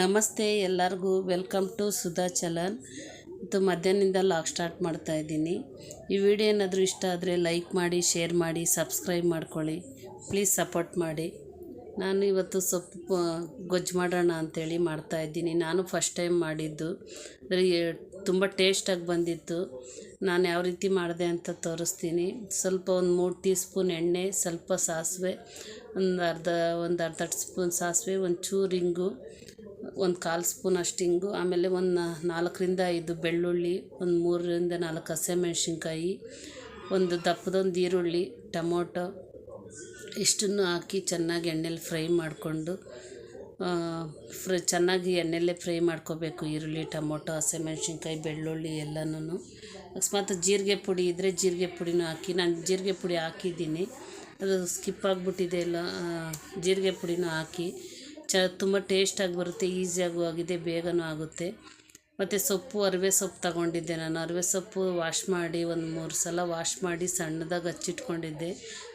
ನಮಸ್ತೆ, ಎಲ್ಲರಿಗೂ welcome to Sudha challan. ಇದು ಮಧ್ಯಾಹ್ನದಿಂದ ಲಾಕ್ ಸ್ಟಾರ್ಟ್ ಮಾಡ್ತಾ ಇದ್ದೀನಿ. ಈ ವಿಡಿಯೋ ಏನಾದರೂ ಇಷ್ಟ ಆದರೆ ಲೈಕ್ ಮಾಡಿ, ಶೇರ್ ಮಾಡಿ, ಸಬ್ಸ್ಕ್ರೈಬ್ ಮಾಡ್ಕೊಳ್ಳಿ. ಪ್ಲೀಸ್ ಸಪೋರ್ಟ್ ಮಾಡಿ. ನಾನು ಇವತ್ತು ಸೊಪ್ಪು ಗೊಜ್ಜು ಮಾಡೋಣ ಅಂಥೇಳಿ ಮಾಡ್ತಾ ಇದ್ದೀನಿ. ನಾನು ಫಸ್ಟ್ ಟೈಮ್ ಮಾಡಿದ್ದು. ತುಂಬ ಟೇಸ್ಟಾಗಿ ಬಂದಿತ್ತು. ನಾನು ಯಾವ ರೀತಿ ಮಾಡಿದೆ ಅಂತ ತೋರಿಸ್ತೀನಿ. ಸ್ವಲ್ಪ ಒಂದು ಮೂರು ಟೀ ಸ್ಪೂನ್ ಎಣ್ಣೆ, ಸ್ವಲ್ಪ ಸಾಸಿವೆ, ಒಂದು ಅರ್ಧ ಒಂದು ಅರ್ಧ ಸ್ಪೂನ್ ಸಾಸಿವೆ, ಒಂದು ಚೂರು ಇಂಗು ಒಂದು ಕಾಲು ಸ್ಪೂನ್ ಅಷ್ಟು ಇಂಗು, ಆಮೇಲೆ ಒಂದು ನಾಲ್ಕರಿಂದ ಐದು ಬೆಳ್ಳುಳ್ಳಿ, ಒಂದು ಮೂರರಿಂದ ನಾಲ್ಕು ಹಸಿಮೆಣ್ಸಿನ್ಕಾಯಿ, ಒಂದು ದಪ್ಪದೊಂದು ಈರುಳ್ಳಿ, ಟೊಮೊಟೊ ಇಷ್ಟನ್ನು ಹಾಕಿ ಚೆನ್ನಾಗಿ ಎಣ್ಣೆಲಿ ಫ್ರೈ ಮಾಡಿಕೊಂಡು ಫ್ರೈ ಚೆನ್ನಾಗಿ ಎಣ್ಣೆಲೇ ಫ್ರೈ ಮಾಡ್ಕೋಬೇಕು. ಈರುಳ್ಳಿ, ಟೊಮೊಟೊ, ಹಸಿಮೆಣ್ಸಿನ್ಕಾಯಿ, ಬೆಳ್ಳುಳ್ಳಿ ಎಲ್ಲನೂ ಅಕಸ್ಮಾತ್ ಜೀರಿಗೆ ಪುಡಿ ಇದ್ದರೆ ಜೀರಿಗೆ ಪುಡಿನೂ ಹಾಕಿ, ನಾನು ಜೀರಿಗೆ ಪುಡಿ ಹಾಕಿದ್ದೀನಿ. ಅದು ಸ್ಕಿಪ್ ಆಗಿಬಿಟ್ಟಿದೆ ಎಲ್ಲ ಜೀರಿಗೆ ಪುಡಿನೂ ಹಾಕಿ. ಚ, ತುಂಬ ಟೇಸ್ಟಾಗಿ ಬರುತ್ತೆ, ಈಸಿಯಾಗೂ ಆಗಿದೆ, ಬೇಗನೂ ಆಗುತ್ತೆ. ಮತ್ತು ಸೊಪ್ಪು, ಅರಿವೆ ಸೊಪ್ಪು ತಗೊಂಡಿದ್ದೆ ನಾನು. ಅರಿವೆ ಸೊಪ್ಪು ವಾಶ್ ಮಾಡಿ ಒಂದು ಮೂರು ಸಲ ವಾಶ್ ಮಾಡಿ ಸಣ್ಣದಾಗಿ ಹಚ್ಚಿಟ್ಕೊಂಡಿದ್ದೆ.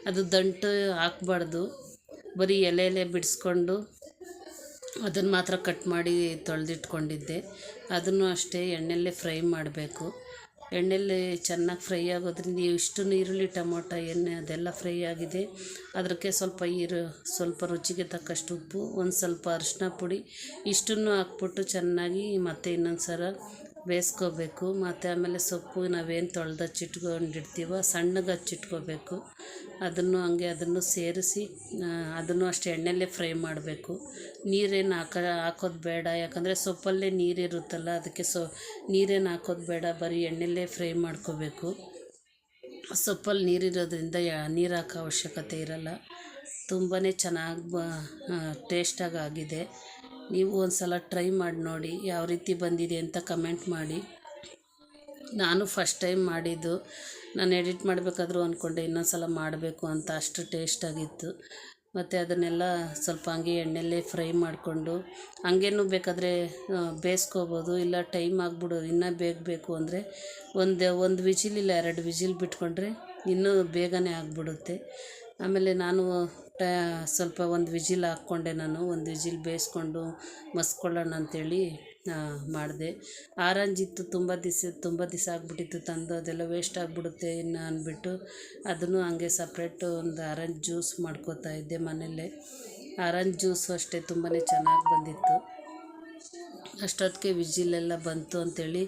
ಅದು ದಂಟು ಹಾಕ್ಬಾರ್ದು. ಬರೀ ಎಲೆ ಎಲೆ ಬಿಡಿಸ್ಕೊಂಡು ಅದನ್ನು ಮಾತ್ರ ಕಟ್ ಮಾಡಿ ತೊಳೆದಿಟ್ಕೊಂಡಿದ್ದೆ. ಅದನ್ನು ಅಷ್ಟೇ ಎಣ್ಣೆಯಲ್ಲೇ ಫ್ರೈ ಮಾಡಬೇಕು. ಎಣ್ಣೆಯಲ್ಲಿ ಚೆನ್ನಾಗಿ ಫ್ರೈ ಆಗೋದ್ರಿಂದ ಇಷ್ಟು ಈರುಳ್ಳಿ, ಟೊಮೊಟೊ, ಎಣ್ಣೆ ಅದೆಲ್ಲ ಫ್ರೈ ಆಗಿದೆ. ಅದಕ್ಕೆ ಸ್ವಲ್ಪ ಈರು, ಸ್ವಲ್ಪ ರುಚಿಗೆ ತಕ್ಕಷ್ಟು ಉಪ್ಪು, ಒಂದು ಸ್ವಲ್ಪ ಅರಿಶಿನ ಪುಡಿ, ಇಷ್ಟನ್ನು ಹಾಕ್ಬಿಟ್ಟು ಚೆನ್ನಾಗಿ ಮತ್ತೆ ಇನ್ನೊಂದು ಸಲ ಬೇಯಿಸ್ಕೋಬೇಕು, ಮತ್ತು ಆಮೇಲೆ ಸೊಪ್ಪು ನಾವೇನು ತೊಳೆದು ಹಚ್ಚಿಟ್ಕೊಂಡಿರ್ತೀವೋ ಸಣ್ಣಗೆ ಹಚ್ಚಿಟ್ಕೋಬೇಕು ಅದನ್ನು ಹಂಗೆ ಅದನ್ನು ಸೇರಿಸಿ ಅದನ್ನು ಅಷ್ಟೇ ಎಣ್ಣೆಲ್ಲೇ ಫ್ರೈ ಮಾಡಬೇಕು. ನೀರೇನು ಹಾಕ, ಹಾಕೋದು ಬೇಡ, ಯಾಕಂದರೆ ಸೊಪ್ಪಲ್ಲೇ ನೀರಿರುತ್ತಲ್ಲ, ಅದಕ್ಕೆ ಸೊ, ನೀರೇನು ಹಾಕೋದು ಬೇಡ, ಬರೀ ಎಣ್ಣೆಯಲ್ಲೇ ಫ್ರೈ ಮಾಡ್ಕೋಬೇಕು. ಸೊಪ್ಪಲ್ಲಿ ನೀರಿರೋದ್ರಿಂದ ನೀರು ಹಾಕೋ ಅವಶ್ಯಕತೆ ಇರಲ್ಲ. ತುಂಬಾ ಚೆನ್ನಾಗಿ ಬ ಟೇಸ್ಟಾಗಿ ಆಗಿದೆ. ನೀವು ಒಂದು ಸಲ ಟ್ರೈ ಮಾಡಿ ನೋಡಿ ಯಾವ ರೀತಿ ಬಂದಿದೆ ಅಂತ ಕಮೆಂಟ್ ಮಾಡಿ. ನಾನು ಫಸ್ಟ್ ಟೈಮ್ ಮಾಡಿದ್ದು. ನಾನು ಎಡಿಟ್ ಮಾಡಬೇಕಾದ್ರೂ ಅಂದ್ಕೊಂಡೆ ಇನ್ನೊಂದು ಸಲ ಮಾಡಬೇಕು ಅಂತ ಅಷ್ಟು ಟೇಸ್ಟಾಗಿತ್ತು ಮತ್ತು ಅದನ್ನೆಲ್ಲ ಸ್ವಲ್ಪ ಹಂಗೆ ಎಣ್ಣೆಲ್ಲೇ ಫ್ರೈ ಮಾಡಿಕೊಂಡು ಹಂಗೇನು ಬೇಕಾದರೆ ಬೇಯಿಸ್ಕೋಬೋದು. ಇಲ್ಲ ಟೈಮ್ ಆಗಿಬಿಡೋದು. ಇನ್ನೂ ಬೇಗ ಬೇಕು ಅಂದರೆ ಒಂದು ಒಂದು ವಿಜಿಲ್ ಇಲ್ಲ, ಎರಡು ವಿಜಿಲ್ ಬಿಟ್ಕೊಂಡ್ರೆ ಇನ್ನೂ ಬೇಗನೆ ಆಗಿಬಿಡುತ್ತೆ. ಆಮೇಲೆ ನಾನು ಟ ಸ್ವಲ್ಪ ಒಂದು ವಿಜಿಲ್ ಹಾಕ್ಕೊಂಡೆ ನಾನು, ಒಂದು ವಿಜಿಲ್ ಬೇಯಿಸ್ಕೊಂಡು ಮಸ್ಕೊಳ್ಳೋಣ ಅಂಥೇಳಿ ಮಾಡಿದೆ. ಆರೆಂಜ್ ಇತ್ತು ತುಂಬ ದಿವ್ಸ ತುಂಬ ದಿವಸ ಆಗಿಬಿಟ್ಟಿತ್ತು, ತಂದು ಅದೆಲ್ಲ ವೇಸ್ಟ್ ಆಗಿಬಿಡುತ್ತೆ ಇನ್ನು ಅಂದ್ಬಿಟ್ಟು ಅದನ್ನು ಹಂಗೆ ಸಪ್ರೇಟು ಒಂದು ಆರೆಂಜ್ ಜ್ಯೂಸ್ ಮಾಡ್ಕೋತಾ ಇದ್ದೆ ಮನೆಯಲ್ಲೇ. ಆರೆಂಜ್ ಜ್ಯೂಸು ಅಷ್ಟೇ ತುಂಬಾ ಚೆನ್ನಾಗಿ ಬಂದಿತ್ತು. ಅಷ್ಟೊತ್ತಿಗೆ ವಿಜಿಲೆಲ್ಲ ಬಂತು ಅಂಥೇಳಿ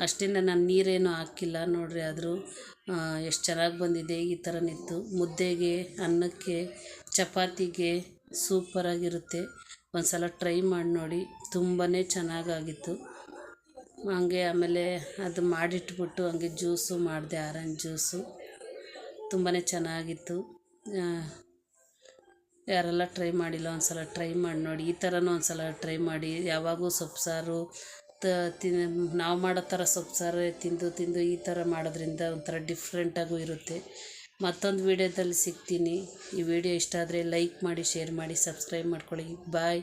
ಅಷ್ಟೇ ನಾನು ನೀರೇನು ಹಾಕಿಲ್ಲ ನೋಡಿರಿ ಆದರೂ ಎಷ್ಟು ಚೆನ್ನಾಗಿ ಬಂದಿದೆ ಈ ಥರನಿತ್ತು ಮುದ್ದೆಗೆ, ಅನ್ನಕ್ಕೆ, ಚಪಾತಿಗೆ ಸೂಪರಾಗಿರುತ್ತೆ ಒಂದು ಸಲ ಟ್ರೈ ಮಾಡಿ ನೋಡಿ ತುಂಬಾ ಚೆನ್ನಾಗಾಗಿತ್ತು. ಹಂಗೆ ಆಮೇಲೆ ಅದು ಮಾಡಿಟ್ಬಿಟ್ಟು ಹಂಗೆ ಜ್ಯೂಸು ಮಾಡಿದೆ ಆರೆಂಜ್ ಜ್ಯೂಸು ತುಂಬಾ ಚೆನ್ನಾಗಿತ್ತು. ಯಾರೆಲ್ಲ ಟ್ರೈ ಮಾಡಿಲ್ಲ ಒಂದು ಸಲ ಟ್ರೈ ಮಾಡಿ ನೋಡಿ. ಈ ಥರನೂ ಒಂದು ಸಲ ಟ್ರೈ ಮಾಡಿ. ಯಾವಾಗೂ ಸೊಪ್ಪು ಸಾರು ತ ತಿನ್, ನಾವು ಮಾಡೋ ಥರ ಸೊಪ್ಪು ಸಾರು, ತಿಂದು ತಿಂದು ಈ ಥರ ಮಾಡೋದ್ರಿಂದ ಒಂಥರ ಡಿಫ್ರೆಂಟಾಗೂ ಇರುತ್ತೆ. ಮತ್ತೊಂದು ವೀಡಿಯೋದಲ್ಲಿ ಸಿಗ್ತೀನಿ. ಈ ವಿಡಿಯೋ ಇಷ್ಟ ಆದರೆ ಲೈಕ್ ಮಾಡಿ ಶೇರ್ ಮಾಡಿ ಸಬ್ಸ್ಕ್ರೈಬ್ ಮಾಡ್ಕೊಳ್ಳಿ. ಬಾಯ್